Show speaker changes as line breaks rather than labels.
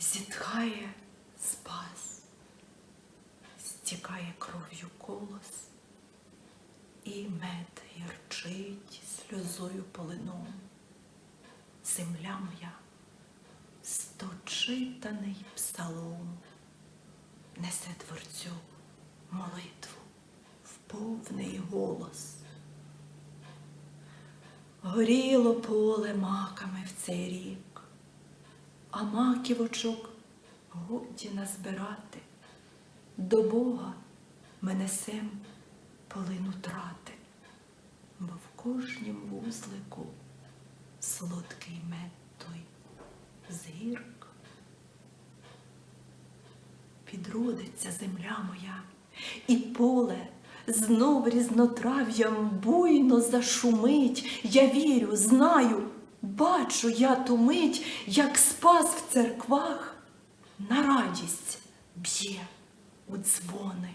зітхає спас, стікає кров'ю колос, і мед гірчить сльозою полином. Земля моя, сточитаний псалом, несе творцю молитву в повний голос. Горіло поле маками в цей рік, а маківочок годі назбирати. До Бога ми несем полину трати, бо в кожнім вузлику солодкий мед той згірк. Підродиться земля моя, і поле знов різнотрав'ям буйно зашумить. Я вірю, знаю, бачу я ту мить, як спас в церквах на радість б'є у дзвони.